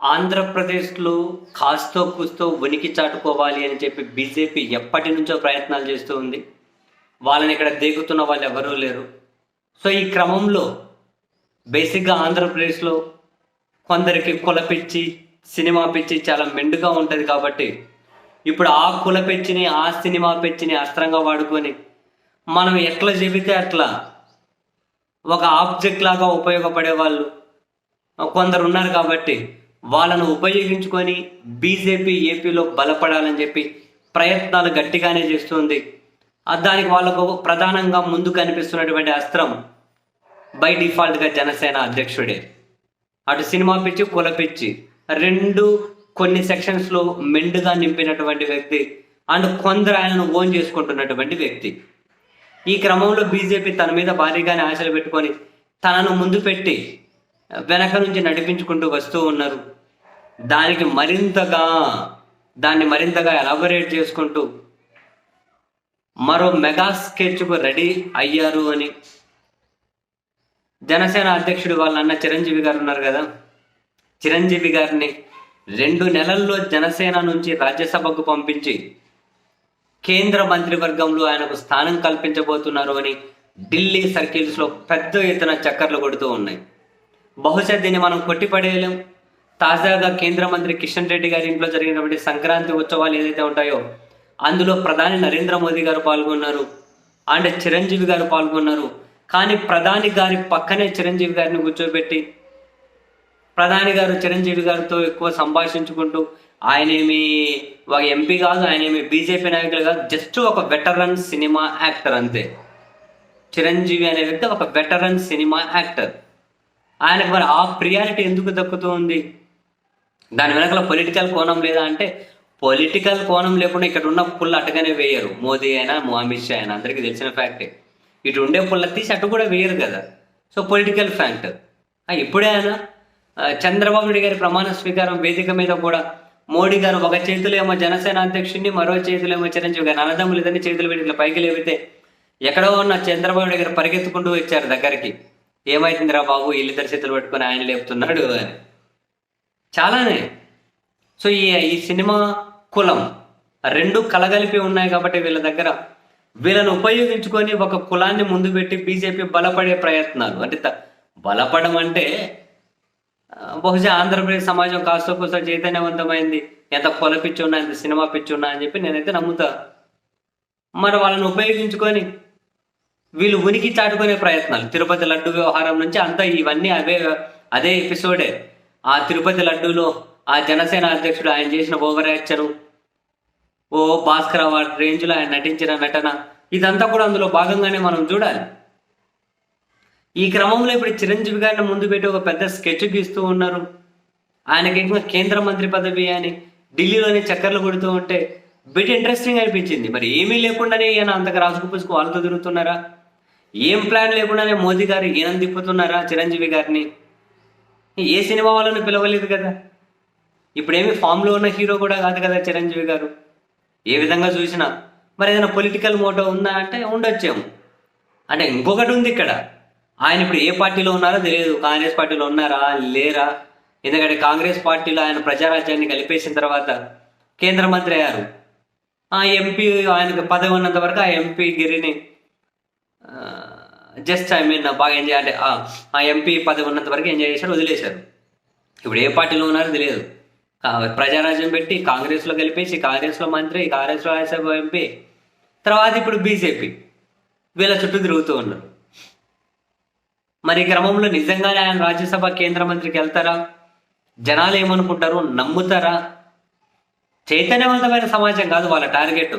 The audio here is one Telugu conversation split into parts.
ఆంధ్రప్రదేశ్లో కాస్తో కూస్తో ఉనికి చాటుకోవాలి అని చెప్పి బీజేపీ ఎప్పటి నుంచో ప్రయత్నాలు చేస్తూ ఉంది. వాళ్ళని ఇక్కడ దిగుతున్న వాళ్ళు ఎవరూ లేరు. సో ఈ క్రమంలో బేసిక్గా ఆంధ్రప్రదేశ్లో కొందరికి కులపిచ్చి సినిమా పిచ్చి చాలా మెండుగా ఉంటుంది కాబట్టి ఇప్పుడు ఆ కులపెచ్చిని ఆ సినిమా పెచ్చిని అస్త్రంగా వాడుకొని మనం ఎట్లా చెబితే అట్లా ఒక ఆబ్జెక్ట్ లాగా ఉపయోగపడే వాళ్ళు కొందరు ఉన్నారు కాబట్టి వాళ్ళను ఉపయోగించుకొని బీజేపీ ఏపీలో బలపడాలని చెప్పి ప్రయత్నాలు గట్టిగానే చేస్తుంది. దానికి వాళ్ళకు ప్రధానంగా ముందు కనిపిస్తున్నటువంటి అస్త్రం బై డిఫాల్ట్గా జనసేన అధ్యక్షుడే. అటు సినిమా పిచ్చి కుల పిచ్చి రెండు కొన్ని సెక్షన్స్లో మెండుగా నింపినటువంటి వ్యక్తి అండ్ కొందరు ఆయనను ఓన్ చేసుకుంటున్నటువంటి వ్యక్తి. ఈ క్రమంలో బీజేపీ తన మీద భారీగానే ఆశలు పెట్టుకొని తనను ముందు పెట్టి వెనక నుంచి నడిపించుకుంటూ వస్తూ ఉన్నారు. దానికి మరింతగా దాన్ని మరింతగా ఎలాబొరేట్ చేసుకుంటూ మరో మెగా స్కెచ్కు రెడీ అయ్యారు అని జనసేన అధ్యక్షుడు వాళ్ళన్న చిరంజీవి గారు ఉన్నారు కదా. చిరంజీవి గారిని రెండు నెలల్లో జనసేన నుంచి రాజ్యసభకు పంపించి కేంద్ర మంత్రివర్గంలో ఆయనకు స్థానం కల్పించబోతున్నారు అని ఢిల్లీ సర్కిల్స్లో పెద్ద ఎత్తున చక్కర్లు కొడుతూ ఉన్నాయి. బహుశా దీన్ని మనం కొట్టిపడేయలేం. తాజాగా కేంద్ర మంత్రి కిషన్ రెడ్డి గారి ఇంట్లో జరిగినటువంటి సంక్రాంతి ఉత్సవాలు ఏదైతే ఉంటాయో అందులో ప్రధాని నరేంద్ర మోదీ గారు పాల్గొన్నారు అండ్ చిరంజీవి గారు పాల్గొన్నారు. కానీ ప్రధాని గారి పక్కనే చిరంజీవి గారిని కూర్చోబెట్టి ప్రధాని గారు చిరంజీవి గారితో ఎక్కువ సంభాషించుకుంటూ ఆయనేమి ఒక ఎంపీ కాదు ఆయనేమి బీజేపీ నాయకులు కాదు జస్ట్ ఒక వెటరన్ సినిమా యాక్టర్ అంతే. చిరంజీవి అనే వ్యక్తి ఒక వెటరన్ సినిమా యాక్టర్. ఆయనకు మరి ఆ ప్రియారిటీ ఎందుకు దక్కుతూ ఉంది దాని వెనకాల పొలిటికల్ కోణం లేదా అంటే పొలిటికల్ కోణం లేకుండా ఇక్కడ ఉన్న పుల్ల అటుగానే వేయరు. మోదీ అయినా అమిత్ షా అయినా అందరికీ తెలిసిన ఫ్యాక్టే ఇటు ఉండే పుల్ల తీసి అటు కూడా వేయరు కదా. సో పొలిటికల్ ఫ్యాక్ట్ ఇప్పుడే ఆయన చంద్రబాబు నాయుడు గారి ప్రమాణ స్వీకారం వేదిక మీద కూడా మోడీ గారు ఒక చేతిలో ఏమో జనసేన అధ్యక్షుడిని మరో చేతిలో ఏమో చిరంజీవి గారు అన్నదమ్ములు లేదని చేతులు పెట్టి ఇట్లా పైకి లేవితే ఎక్కడో ఉన్న చంద్రబాబు నాయుడు గారు పరిగెత్తుకుంటూ వచ్చారు దగ్గరికి. ఏమైతుందిరా బాబు? వీళ్ళిద్దరు చేతులు పట్టుకొని ఆయన లేపుతున్నాడు అని. చాలానే. సో ఈ ఈ సినిమా కులం రెండు కలగలిపి ఉన్నాయి కాబట్టి వీళ్ళ దగ్గర వీళ్ళని ఉపయోగించుకొని ఒక కులాన్ని ముందు పెట్టి బీజేపీ బలపడే ప్రయత్నాలు. అంటే బలపడం అంటే బహుశా ఆంధ్రప్రదేశ్ సమాజం కాస్త కూస్త చైతన్యవంతమైంది. ఎంత కుల పిచ్చి ఉన్నా ఎంత సినిమా పిచ్చి ఉన్నా అని చెప్పి నేనైతే నమ్ముతా. మరి వాళ్ళని ఉపయోగించుకొని వీళ్ళు ఉనికి చాటుకునే ప్రయత్నాలు. తిరుపతి లడ్డు వ్యవహారం నుంచి అంతా ఇవన్నీ అవే అదే ఎపిసోడే. ఆ తిరుపతి లడ్డూలో ఆ జనసేన అధ్యక్షుడు ఆయన చేసిన ఓవర్ ఓ భాస్కర్ అవార్డు రేంజ్లో ఆయన నటించిన నటన ఇదంతా కూడా అందులో భాగంగానే మనం చూడాలి. ఈ క్రమంలో ఇప్పుడు చిరంజీవి గారిని ముందు పెట్టి ఒక పెద్ద స్కెచ్ గీస్తూ ఉన్నారు. ఆయనకి ఇంకా కేంద్ర మంత్రి పదవి అని ఢిల్లీలోనే చక్కర్లు కొడుతూ ఉంటే బిట్ ఇంట్రెస్టింగ్ అనిపించింది. మరి ఏమీ లేకుండానే ఈయన అంతగా రాసుకు పుసుకు వాళ్ళతో తిరుగుతున్నారా? ఏం ప్లాన్ లేకుండానే మోదీ గారు ఈయన తిప్పుతున్నారా? చిరంజీవి గారిని. ఏ సినిమా వాళ్ళని పిలవలేదు కదా. ఇప్పుడేమి ఫామ్లో ఉన్న హీరో కూడా కాదు కదా చిరంజీవి గారు. ఏ విధంగా చూసినా మరి ఏదైనా పొలిటికల్ మోటో ఉందా అంటే ఉండొచ్చేమో. అంటే ఇంకొకటి ఉంది ఇక్కడ. ఆయన ఇప్పుడు ఏ పార్టీలో ఉన్నారో తెలియదు. కాంగ్రెస్ పార్టీలో ఉన్నారా? లేరా? ఎందుకంటే కాంగ్రెస్ పార్టీలో ఆయన ప్రజారాజ్యాన్ని కలిపేసిన తర్వాత కేంద్ర మంత్రి అయ్యారు. ఆ ఎంపీ ఆయనకు పదవి ఉన్నంత వరకు ఆ ఎంపీ గిరిని జస్ట్ ఐ మీన్ బాగా ఎంజాయ్ అంటే ఆ- ఆ ఎంపీ పదవి ఉన్నంత వరకు ఎంజాయ్ చేశారు వదిలేశారు. ఇప్పుడు ఏ పార్టీలో ఉన్నారో తెలియదు. ప్రజారాజ్యం పెట్టి కాంగ్రెస్లో కలిపేసి కాంగ్రెస్లో మంత్రి కాంగ్రెస్లో రాజ్యసభ ఎంపీ తర్వాత ఇప్పుడు బీజేపీ వీళ్ళ చుట్టూ తిరుగుతూ ఉన్నారు. మరి క్రమంలో నిజంగానే ఆయన రాజ్యసభ కేంద్ర మంత్రికి వెళ్తారా? జనాలు ఏమనుకుంటారు? నమ్ముతారా? చైతన్యవంతమైన సమాజం కాదు వాళ్ళ టార్గెట్.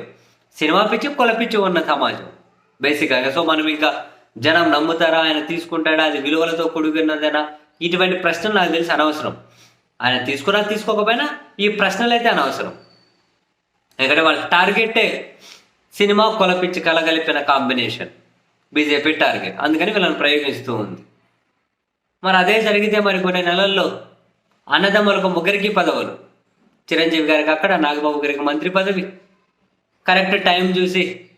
సినిమా పిచ్చి కుల పిచ్చి ఉన్న సమాజం. బేసిక్గా సో మనం ఇంకా జనం నమ్ముతారా? ఆయన తీసుకుంటాడా? అది విలువలతో కూడుకున్నదేనా? ఇటువంటి ప్రశ్నలు నాకు తెలిసి అనవసరం. ఆయన తీసుకున్నా తీసుకోకపోయినా ఈ ప్రశ్నలు అయితే అనవసరం. ఎందుకంటే వాళ్ళ టార్గెటే సినిమా కొలపిచ్చి కలగలిపిన కాంబినేషన్. BJP target. అందుకని వీళ్ళని ప్రయోగిస్తూ ఉంది. మరి అదే జరిగితే మరి కొన్ని నెలల్లో అన్నదమ్ములకు ముగ్గురికి పదవులు. చిరంజీవి గారికి అక్కడ నాగబాబు గారికి మంత్రి పదవి. కరెక్ట్ టైం చూసి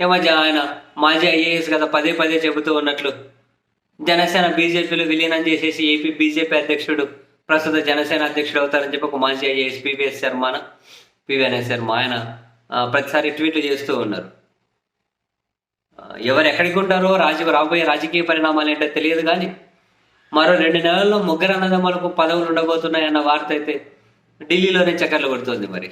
ఏమధ్య ఆయన మాజీ ఐఏఎస్ కదా పదే పదే చెబుతూ ఉన్నట్లు. జనసేన బీజేపీలో విలీనం చేసేసి ఏపీ బీజేపీ అధ్యక్షుడు ప్రస్తుత జనసేన అధ్యక్షుడు అవుతారని చెప్పి ఒక మాజీ ఐఏఎస్ పివిఎస్ శర్మన పివిఎన్ఎస్ శర్మ ఆయన ప్రతిసారి ట్వీట్లు చేస్తూ ఉన్నారు. ఎవరు ఎక్కడికి ఉంటారో రాజకీయ రాబోయే రాజకీయ పరిణామాలు ఏంటో తెలియదు కానీ మరో రెండు నెలల్లో ముగ్గురు అన్నదమ్ములకు పదవులు ఉండబోతున్నాయన్న వార్త అయితే ఢిల్లీలోనే చక్కర్లు కొడుతుంది మరి.